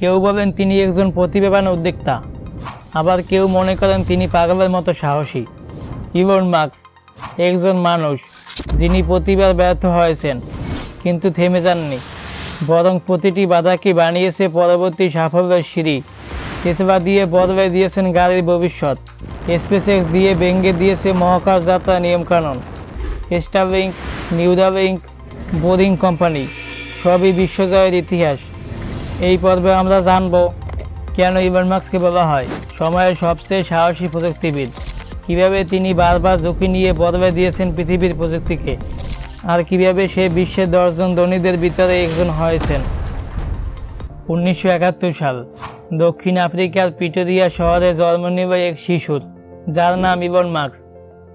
কেউ বলেন তিনি একজন প্রতিভাবান উদ্যোক্তা। আবার কেউ মনে করেন তিনি পাগলের মতো সাহসী। ইভন মার্কস একজন মানুষ, যিনি প্রতিবার ব্যর্থ হয়েছেন, কিন্তু থেমে যাননি। বরং প্রতিটি বাধাকে বানিয়েছে পরবর্তী সাফল্যের সিঁড়ি। টেসলা দিয়ে বদলে দিয়েছেন গাড়ির ভবিষ্যৎ। স্পেস এক্স দিয়ে ভেঙে দিয়েছে মহাকাশ যাত্রা নিয়মকানুন। স্টারলিংক নিউরালিংক বোরিং কোম্পানি, সবই বিশ্বজয়ের ইতিহাস। এই পর্বে আমরা জানব কেন ইলন মাস্ককে বলা হয়। সময়ের সবচেয়ে সাহসী প্রযুক্তিবিদ। কীভাবে তিনি বারবার ঝুঁকি নিয়ে বদলে দিয়েছেন পৃথিবীর প্রযুক্তিকে। আর কীভাবে সে বিশ্বের দশজন ধনীদের ভিতরে একজন হয়েছেন। উনিশশো একাত্তর সাল, দক্ষিণ আফ্রিকার পিটোরিয়া শহরে জন্ম নেব এক শিশুর, যার নাম ইলন মার্কস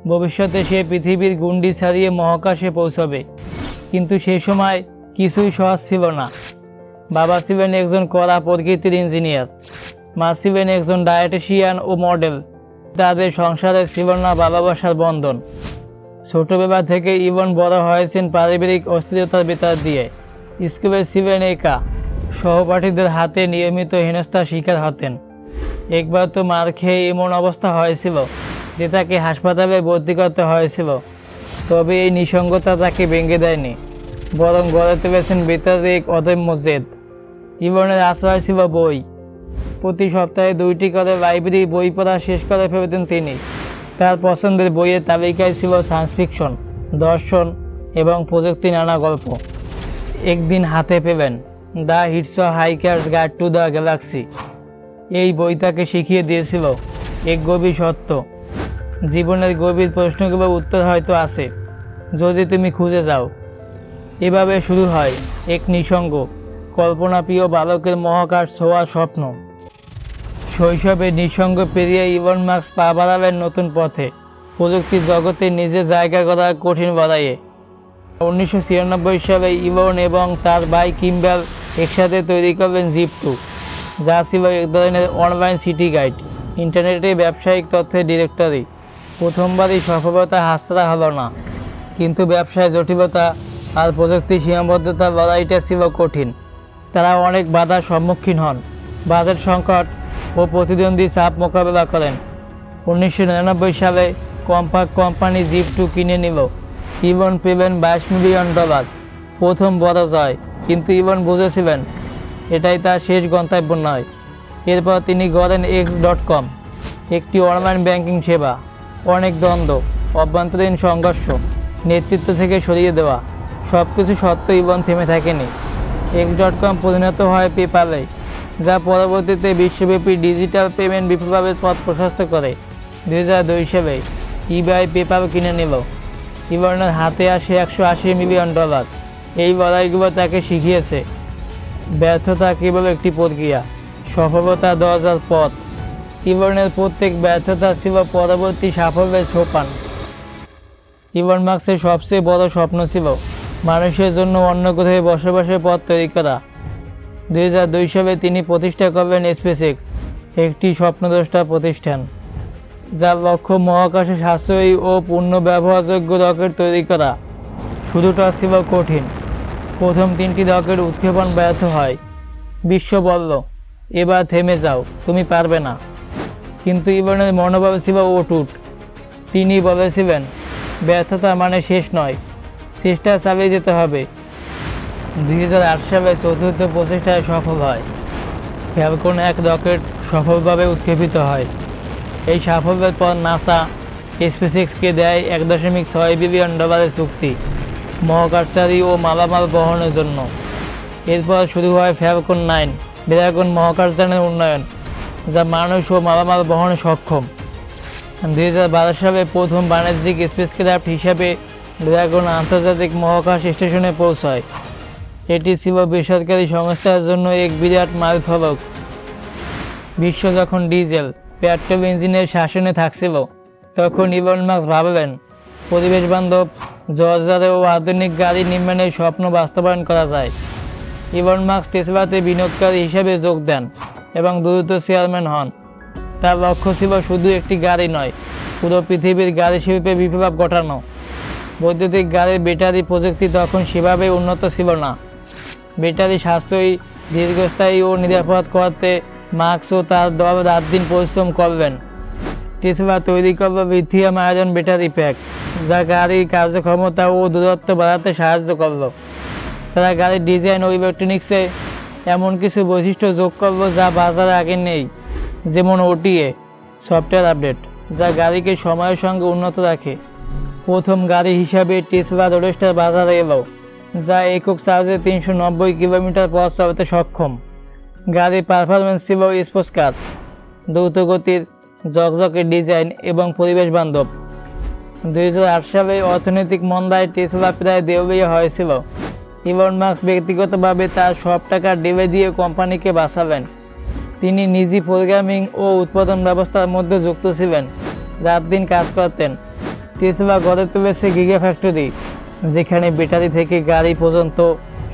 ভবিষ্যতে সে পৃথিবীর গুন্ডি ছাড়িয়ে মহাকাশে পৌঁছবে। কিন্তু সে সময় কিছুই সহজ ছিল না। বাবা ছিলেন একজন কড়া প্রকৃতির ইঞ্জিনিয়ার। মা ছিলেন একজন ডায়েটিশিয়ান ও মডেল তাদের সংসারে ছিল না ভালোবাসার বন্ধন। ছোটবেলা থেকে ইবন বড় হয়েছেন পারিবারিক অস্থিরতার ভিতর দিয়ে। স্কুলে ছিলেন একা। সহপাঠীদের হাতে নিয়মিত হেনস্থার শিকার হতেন। একবার তো মার খেয়ে এমন অবস্থা হয়েছিল যে তাকে হাসপাতালে ভর্তি করতে হয়েছিল। তবে এই নিঃসঙ্গতা তাকে ভেঙে দেয়নি। বরং গড়ে তুলেছেন ভিতরে এক অদম্য জেদ। ইবনের আশ্রয় ছিল বই। প্রতি সপ্তাহে দুইটি করে লাইব্রেরি বই পড়া শেষ করে ফেলতেন তিনি। তার পছন্দের বইয়ের তালিকায় ছিল সায়েন্স ফিকশন, দর্শন এবং প্রযুক্তি নানা গল্প। একদিন হাতে পেলেন The Hitchhiker's Guide to the Galaxy. এই বই তাকে শিখিয়ে দিয়েছিল এক গভীর সত্য। জীবনের গভীর প্রশ্নগুলোর উত্তর হয়তো আছে, যদি তুমি খুঁজে যাও। এভাবে শুরু হয় এক নিঃসঙ্গ কল্পনাপ্রিয় বালকের মহাকাশ ছোঁয়া স্বপ্ন। শৈশবে নিঃসঙ্গ পেরিয়ে ইভন মার্কস পা বাড়ালেন নতুন পথে। প্রযুক্তি জগতে নিজের জায়গা করা কঠিন বাড়াইয়ে উনিশশো ছিয়ানব্বই সালে ইভন এবং তার ভাই কিম্বেল একসাথে তৈরি করলেন জিপ টু, যা ছিল এক ধরনের অনলাইন সিটি গাইড, ইন্টারনেটে ব্যবসায়িক তথ্যের ডিরেক্টরি। প্রথমবারই সফলতা হাসরা হলো না, কিন্তু ব্যবসায় জটিলতা আর প্রযুক্তি সীমাবদ্ধতার লড়াইটা ছিল কঠিন। তারা অনেক বাধার সম্মুখীন হন। বাজেট সংকট ও প্রতিদ্বন্দ্বী চাপ মোকাবেলা করেন। উনিশশো নিরানব্বই সালে কম্পাক কোম্পানি জিপ টু কিনে নিল। ইবন পেলেন বাইশ মিলিয়ন ডলার। প্রথম বড় জয়। কিন্তু ইবন বুঝেছিলেন, এটাই তার শেষ গন্তব্য নয়। এরপর তিনি গড়েন এক্স ডট কম, একটি অনলাইন ব্যাংকিং সেবা। অনেক দ্বন্দ্ব, অভ্যন্তরীণ সংঘর্ষ, নেতৃত্ব থেকে সরিয়ে দেওয়া সব কিছু সত্ত্বেও ইবন থেমে থাকেনি। এক্স ডট কম পরিণত হয় পেপালে যা পরবর্তীতে বিশ্বব্যাপী ডিজিটাল পেমেন্ট বিপ্লবের পথ প্রশস্ত করে। দুই হাজার দুই সালে ইবাই পেপাল কিনে নিল। ইবনের হাতে আসে একশো আশি মিলিয়ন ডলার। এই লড়াইগুলো তাকে শিখিয়েছে। ব্যর্থতা কেবল একটি প্রক্রিয়া, সফলতা দরজার পথ। ইবনের প্রত্যেক ব্যর্থতা ছিল পরবর্তী সাফল্যের সোপান। ইবন মার্কসের সবচেয়ে বড় স্বপ্ন ছিল মানুষের জন্য অন্য গ্রহে বসবাসের পথ তৈরি করা। দুই হাজার দুই সালে তিনি প্রতিষ্ঠা করবেন স্পেস এক্স একটি স্বপ্নদ্রষ্টা প্রতিষ্ঠান যার লক্ষ্য মহাকাশে সাশ্রয়ী ও পূর্ণ ব্যবহারযোগ্য রকেট তৈরি করা। শুরুটা ছিল কঠিন। প্রথম তিনটি রকেট উৎক্ষেপণ ব্যর্থ হয়। বিশ্ব বলল, এবার থেমে যাও, তুমি পারবে না। কিন্তু ইবনের মনোভাব ছিল অটুট। তিনি বলেছিলেন, ব্যর্থতা মানে শেষ নয় চেষ্টা চালিয়ে যেতে হবে। দুই হাজার আট সালে চতুর্থ প্রচেষ্টায় সফল হয়। ফ্যালকন এক রকেট সফলভাবে উৎক্ষেপিত হয়। এই সাফল্যের পর নাসা স্পেসএক্সকে দেয় এক দশমিক ছয় বিলিয়ন ডলারের চুক্তি মহাকাশচারী ও মালামাল বহনের জন্য। এরপর শুরু হয় ফ্যালকন নাইন, ড্রাগন মহাকাশযানের উন্নয়ন, যা মানুষ ও মালামাল বহনে সক্ষম। দুই হাজার বারো সালে প্রথম বাণিজ্যিক স্পেসক্রাফট হিসাবে ড্রাগন আন্তর্জাতিক মহাকাশ স্টেশনে পৌঁছায়। এটি ছিল বেসরকারি সংস্থার জন্য এক বিরাট মাইলফলক বিশ্ব যখন ডিজেল, পেট্রোল ইঞ্জিনের শাসনে থাকছিল, তখন ইলন মার্কস ভাবলেন, পরিবেশ বান্ধব, জর্জারে ও আধুনিক গাড়ি নির্মাণের স্বপ্ন বাস্তবায়ন করা যায়। ইলন মার্কস টেসলাতে বিনিয়োগকারী হিসেবে যোগ দেন এবং দ্রুত চেয়ারম্যান হন। তার লক্ষ্য ছিল শুধু একটি গাড়ি নয়, পুরো পৃথিবীর গাড়ি শিল্পে বিপ্লব ঘটানো। বৈদ্যুতিক গাড়ির ব্যাটারি প্রযুক্তি তখন সেভাবে উন্নত ছিল না। ব্যাটারি সাশ্রয়ী, দীর্ঘস্থায়ী ও নিরাপদ করতে মার্কস ও তার দল রাত দিন পরিশ্রম করবেন। টেসলা তৈরি করবে লিথিয়াম আয়রন ব্যাটারি প্যাক, যা গাড়ির কার্যক্ষমতা ও দূরত্ব বাড়াতে সাহায্য করল। তারা গাড়ির ডিজাইন ও ইলেকট্রনিক্সে এমন কিছু বৈশিষ্ট্য যোগ করল যা বাজারে আগে নেই, যেমন ওটিএ, সফটওয়্যার আপডেট, যা গাড়িকে সময়ের সঙ্গে উন্নত রাখে। প্রথম গাড়ি হিসাবে টেসলা রোডস্টার বাজারে এলো, যা একক চার্জে তিনশো নব্বই কিলোমিটার পথ চালাতে সক্ষম। গাড়ির পারফরমেন্স ছিল স্পোর্টস কার দ্রুত গতির ঝকঝকে ডিজাইন এবং পরিবেশ বান্ধব। দুই হাজার আট সালে অর্থনৈতিক মন্দায় টেসলা প্রায় দেউলিয়া হয়েছিল। ইলন মার্কস ব্যক্তিগতভাবে তার সব টাকা ডেবে দিয়ে কোম্পানিকে বাঁচাবেন তিনি নিজে প্রোগ্রামিং ও উৎপাদন ব্যবস্থার মধ্যে যুক্ত ছিলেন, রাত দিন কাজ করতেন। টেসলা গড়ে তুলেছে গিগা ফ্যাক্টরি যেখানে ব্যাটারি থেকে গাড়ি পর্যন্ত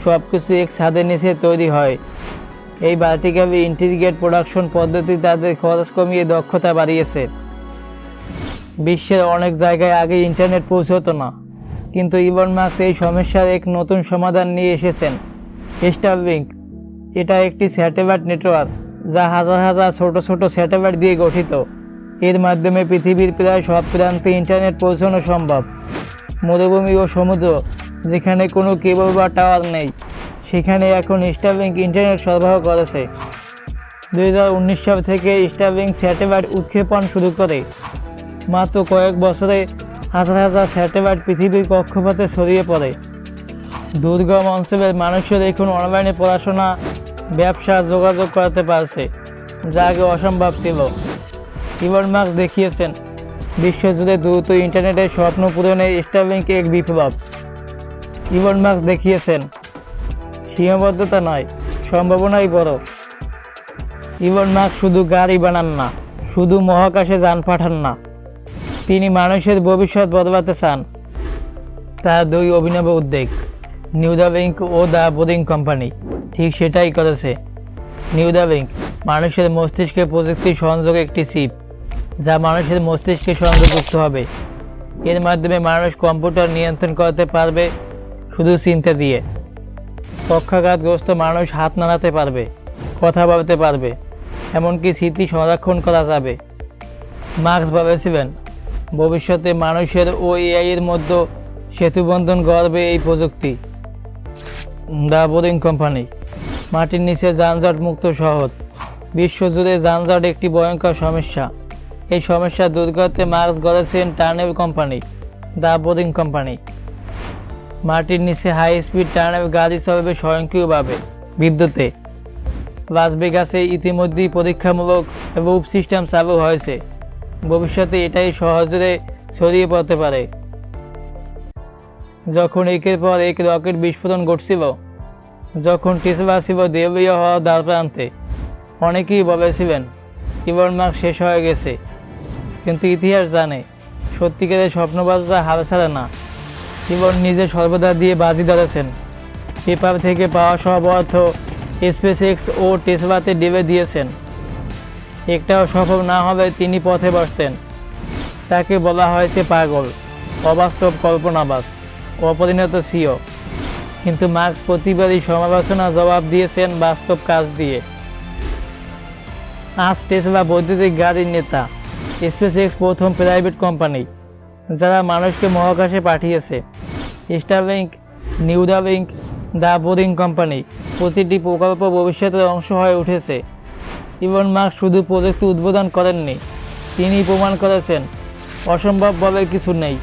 সব কিছু এক ছাদের নিচে তৈরি হয়। এই ভার্টিক্যালি ইন্টিগ্রেট প্রোডাকশন পদ্ধতি তাদের খরচ কমিয়ে দক্ষতা বাড়িয়েছে। বিশ্বের অনেক জায়গায় আগে ইন্টারনেট পৌঁছতো না, কিন্তু ইলন মার্কস এই সমস্যার এক নতুন সমাধান নিয়ে এসেছেন। স্টারলিংক এটা একটি স্যাটেলাইট নেটওয়ার্ক যা হাজার হাজার ছোট ছোট স্যাটেলাইট দিয়ে গঠিত। এর মাধ্যমে পৃথিবীর প্রায় সব প্রান্তে ইন্টারনেট পৌঁছানো সম্ভব। মরুভূমি ও সমুদ্র, যেখানে কোনো কেবল বা টাওয়ার নেই, সেখানে এখন স্টারলিংক ইন্টারনেট সরবরাহ করেছে। দু দুই সাল থেকে স্টারলিংক স্যাটেলাইট উৎক্ষেপণ শুরু করে। মাত্র কয়েক বছরে হাজার হাজার স্যাটেলাইট পৃথিবীর কক্ষপথে ছড়িয়ে পড়ে। দুর্গম অঞ্চলের মানুষের এখন অনলাইনে পড়াশোনা, ব্যবসা, যোগাযোগ করতে পারছে, যা আগে অসম্ভব ছিল। ইলন মার্কস দেখিয়েছেন বিশ্বজুড়ে দ্রুত ইন্টারনেটের স্বপ্ন পূরণে স্টারলিংক এক বিপ্লব। ইলন মার্কস দেখিয়েছেন, সীমাবদ্ধতা নয়, সম্ভাবনাই বড়। ইলন মার্কস শুধু গাড়ি বানান না, শুধু মহাকাশে যান পাঠান না। তিনি মানুষের ভবিষ্যৎ বদলাতে চান। তার দুই অভিনব উদ্যোগ, নিউ দ্য ব্যাংক ও দ্য বোরিং কোম্পানি। ঠিক সেটাই করেছে। নিউ দ্য ব্যাংক মানুষের মস্তিষ্কে প্রযুক্তি সংযোগ একটি চিপ। যা মানুষের মস্তিষ্কের সঙ্গে যুক্ত হবে। এর মাধ্যমে মানুষ কম্পিউটার নিয়ন্ত্রণ করতে পারবে শুধু চিন্তা দিয়ে। পক্ষাঘাতগ্রস্ত মানুষ হাত নাড়াতে পারবে, কথা বলতে পারবে, এমনকি স্মৃতি সংরক্ষণ করা যাবে। মার্কস বলেছিলেন, ভবিষ্যতে মানুষের ও এআইয়ের মধ্যে সেতুবন্ধন গড়বে এই প্রযুক্তি। দ্য বোরিং কোম্পানি, মাটির নিচে যানজট মুক্ত শহর। বিশ্বজুড়ে যানজট একটি ভয়ঙ্কর সমস্যা। এই সমস্যা দূর করতে মার্কস গড়েছেন tunnel company, the Boring Company. মাটির নিচে হাই স্পিড টার্নেল গাড়ি চলবে স্বয়ংক্রিয়ভাবে, বিদ্যুতে। লাস ভেগাসে ইতিমধ্যেই পরীক্ষামূলক রূপ সিস্টেম চালু হয়েছে। ভবিষ্যতে এটাই সহজে ছড়িয়ে পড়তে পারে। যখন একের পর এক রকেট বিস্ফোরণ ঘটছিল, যখন টেসলা ছিল দেবীয় হওয়া দ্বার প্রান্তে, অনেকেই বলেছিলেন, ইলন মার্ক শেষ হয়ে গেছে। কিন্তু ইতিহাস জানে, সত্যিকারের স্বপ্নবাজরা হাল ছাড়ে না। ইলন নিজে সর্বদা দিয়ে বাজি ধরেছেন। পেপার থেকে পাওয়া সব অর্থ স্পেস এক্স ও টেসলাতে ডেবে দিয়েছেন। একটাও সফল না হলে তিনি পথে বসতেন। তাকে বলা হয়েছে পাগল, অবাস্তব কল্পনাবাস অপরিণত সিও। কিন্তু মার্কস প্রতিবারই সমালোচনা জবাব দিয়েছেন বাস্তব কাজ দিয়ে। আজ টেসলা বৈদ্যুতিক গাড়ির নেতা স্পেস এক্স প্রথম প্রাইভেট কোম্পানি, যারা মানুষকে মহাকাশে পাঠিয়েছে। Starlink link the link the Boring Company প্রতিটি প্রকল্প ভবিষ্যতের অংশ হয়ে উঠেছে। ইভন মার্ক শুধু প্রযুক্তি উদ্বোধন করেননি তিনি প্রমাণ করেছেন, অসম্ভব বলে কিছু নেই।